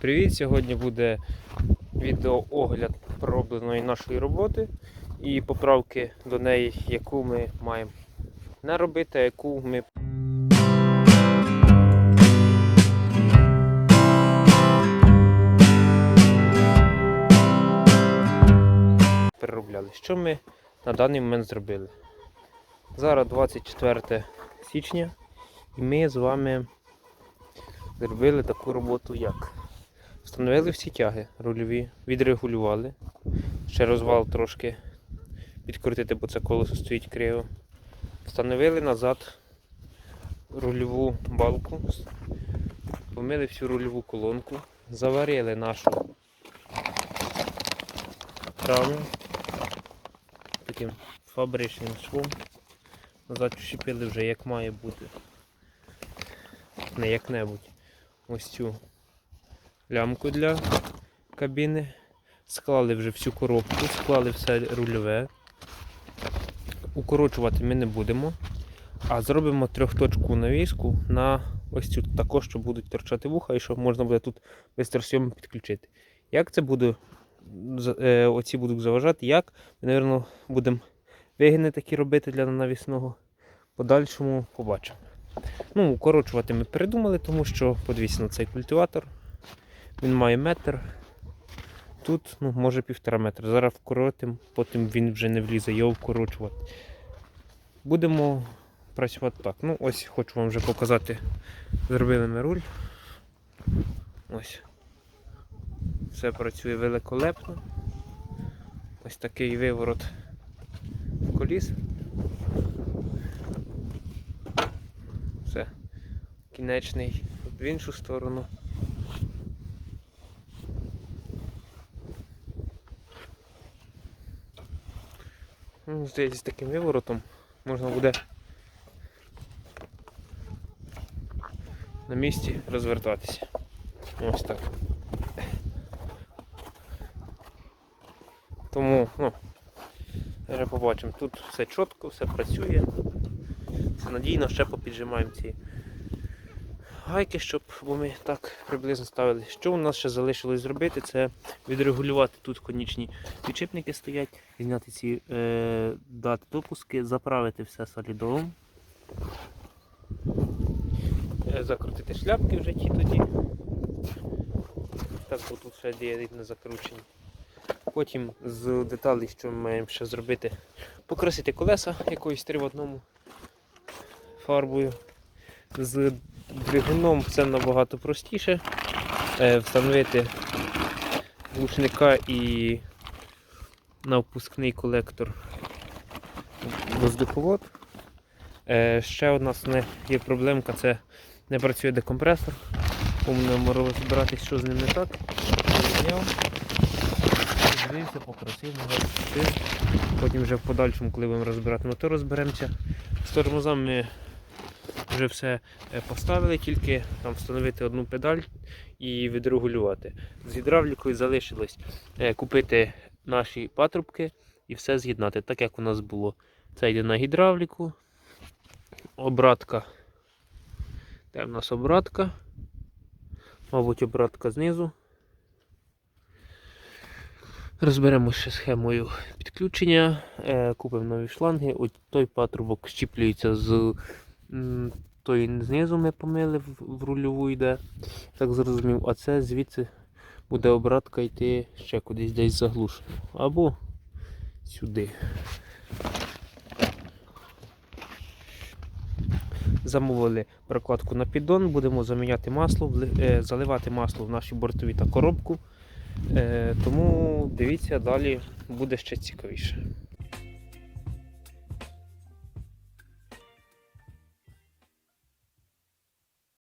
Привіт! Сьогодні буде відеоогляд проробленої нашої роботи і поправки до неї, яку ми маємо не робити, а яку ми переробляли. Що ми на даний момент зробили? Зараз 24 січня, і ми з вами зробили таку роботу як. Встановили всі тяги рульові, відрегулювали. Ще розвал трошки підкрутити, бо це колесо стоїть криво. Встановили назад рульову балку, помили всю рульову колонку, заварили нашу раму таким фабричним швом. Назад чіпили вже як має бути. Не як-небудь. Ось цю лямку для кабіни. Склали вже всю коробку, склали все рульове. Укорочувати ми не будемо, а зробимо трьохточку навіску на ось цю також, що будуть торчати вуха і що можна буде тут безторсйом підключити. Як це буде, оці будуть заважати, як? Ми, мабуть, будемо вигини такі робити для навісного. Подальшому побачимо. Ну, укорочувати ми передумали, тому що подивіться на цей культиватор. Він має метр. Тут ну, може півтора метра. Зараз вкоротимо, потім він вже не влізе, його вкорочувати. Будемо працювати так. Ну, ось хочу вам вже показати. Зробили ми руль. Ось. Все працює великолепно. Ось такий виворот коліс. Все. Кінечний в іншу сторону. Ну, здається, з таким виворотом можна буде на місці розвертатися. Ось так. Тому, ну, зараз побачимо. Тут все чітко, все працює. Все надійно, ще попіджимаємо ці гайки, щоб бо ми так приблизно ставили. Що у нас ще залишилось зробити, це відрегулювати тут конічні підшипники стоять, зняти ці е, дати допуски, заправити все солідовим. Е, Закрутити шляпки вже ті тоді. Так, бо тут ще є не закручені. Потім з деталей, що ми маємо ще зробити, покрасити колеса якоюсь 3 в одному фарбою. З двигуном все набагато простіше. Е, Встановити глушника і на впускний колектор воздуховод. Е, Ще одна основна є проблемка, це не працює декомпресор. Будемо розбиратись, що з ним не так. Зняв, подивився, попросив, нагадав. Потім вже в подальшому, коли будемо розбирати мотор, розберемося. З тормозами ми вже все е, поставили, тільки там встановити одну педаль і відрегулювати. З гідравлікою залишилось е, купити наші патрубки і все з'єднати, так як у нас було. Це йде на гідравліку, обратка. Де в нас обратка? Мабуть, обратка знизу. Розберемо ще схемою підключення, е, купимо нові шланги. Ось той патрубок щіплюється з той знизу ми помили в, рульову йде. Так зрозумів, а це звідси буде обратка йти ще кудись десь заглушено. Або сюди. Замовили прокладку на піддон, будемо заміняти масло, е, заливати масло в наші бортові та коробку. Е, Тому дивіться, далі буде ще цікавіше.